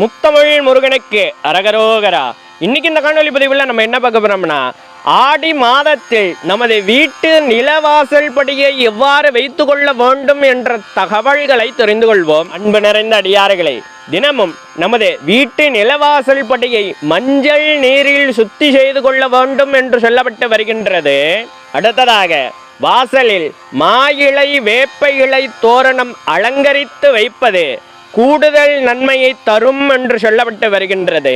முத்தமிழ் முருகனுக்கு அரகரோகரா. இன்னைக்கு இந்த காணொலி பதிவில் நம்ம என்ன பார்க்க போறோம்னா ஆடி மாதத்தில் நமது வீட்டு நிலவாசல் படியை எவ்வாறு வைத்து கொள்ள வேண்டும் என்ற தகவல்களை தெரிந்து கொள்வோம். அன்பு நிறைந்த அடியார்களே தினமும் நமது வீட்டு நிலவாசல் படியை மஞ்சள் நீரில் சுத்தி செய்து கொள்ள வேண்டும் என்று சொல்லப்பட்டு வருகின்றது. அடுத்ததாக வாசலில் மா இலை வேப்ப இலை தோரணம் அலங்கரித்து வைப்பது கூடுதல் நன்மையை தரும் என்று சொல்லப்பட்டு வருகின்றது.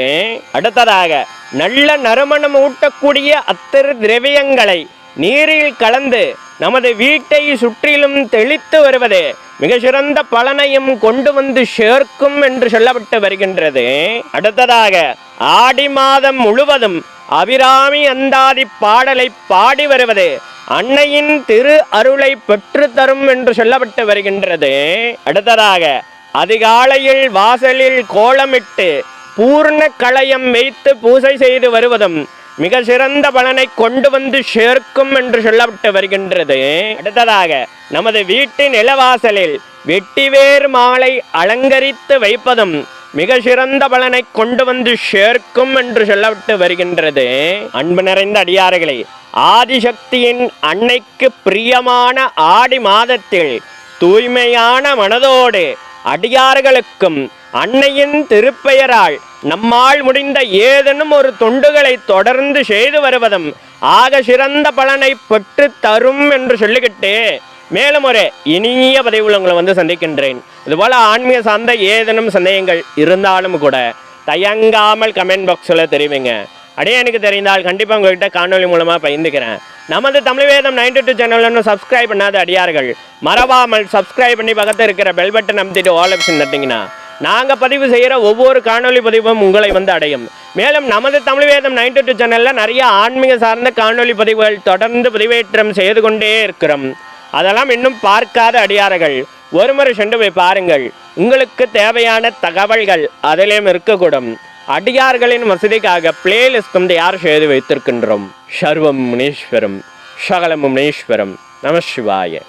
அடுத்ததாக நல்ல நறுமணம் ஊட்டக்கூடிய அத்தர் திரவியங்களை நீரில் கலந்து நமது வீட்டை சுற்றிலும் தெளித்து வருவது மிக சிறந்த பலனையும் கொண்டு வந்து சேர்க்கும் என்று சொல்லப்பட்டு வருகின்றது. அடுத்ததாக ஆடி மாதம் முழுவதும் அபிராமி அந்தாதி பாடலை பாடி வருவது அன்னையின் திரு அருளை பெற்று தரும் என்று சொல்லப்பட்டு வருகின்றது. அடுத்ததாக அதிகாலையில் வாசலில் கோலமிட்டு பூர்ண களையம் வைத்து பூசை செய்து வருவதும் மிக சிறந்த பலனை கொண்டு வந்து சேர்க்கும் என்று சொல்லப்பட்டு வருகின்றது. அடுத்ததாக நமது வீட்டின் நிலவாசலில் வெட்டிவேர் மாலை அலங்கரித்து வைப்பதும் மிக சிறந்த பலனை கொண்டு வந்து சேர்க்கும் என்று சொல்லப்பட்டு வருகின்றது. அன்பு நிறைந்த அடியார்களே ஆதிசக்தியின் அன்னைக்கு பிரியமான ஆடி மாதத்தில் தூய்மையான மனதோடு அடியார்களுக்கும் அன்னையின் திருப்பெயரால் நம்மால் முடிந்த ஏதேனும் ஒரு தொண்டுகளை தொடர்ந்து செய்து வருவதும் ஆக சிறந்த பலனை பெற்று தரும் என்று சொல்லிக்கிட்டு மேலும் ஒரு இனிய பதிவில் உங்களை வந்து சந்திக்கின்றேன். இதுபோல் ஆன்மீக சார்ந்த ஏதேனும் சந்தேகங்கள் இருந்தாலும் கூட தயங்காமல் கமெண்ட் பாக்ஸில் தெரிவிங்க. அடையே எனக்கு தெரிந்தால் கண்டிப்பாக உங்கள்கிட்ட காணொலி மூலமாக பகிர்ந்துக்கிறேன். நமது Tamil Vedam ninety two channel இன்னும் சப்ஸ்கிரைப் பண்ணாத அடியார்கள் மறவாமல் சப்ஸ்கிரைப் பண்ணி பக்கத்தில் இருக்கிற பெல் பட்டன் அமைத்திட்டு ஆல் ஆப்ஷன் தட்டிங்கன்னா நாங்கள் பதிவு செய்கிற ஒவ்வொரு காணொலி பதிவும் உங்களை வந்து அடையும். மேலும் நமது தமிழ் வேதம் நைன்டி டூ சேனலில் நிறைய ஆன்மீக சார்ந்த காணொலி பதிவுகள் தொடர்ந்து பதிவேற்றம் செய்து கொண்டே இருக்கிறோம். அதெல்லாம் இன்னும் பார்க்காத அடியார்கள் ஒரு முறை சென்று போய் பாருங்கள். உங்களுக்கு தேவையான தகவல்கள் அதிலேயும் இருக்கக்கூடும். அடியார்களின் வசதிக்காக வந்து யார் செய்து வைத்திருக்கின்றோம்? சர்வம் முனீஸ்வரம் சகல முனீஸ்வரம் நம சிவாய.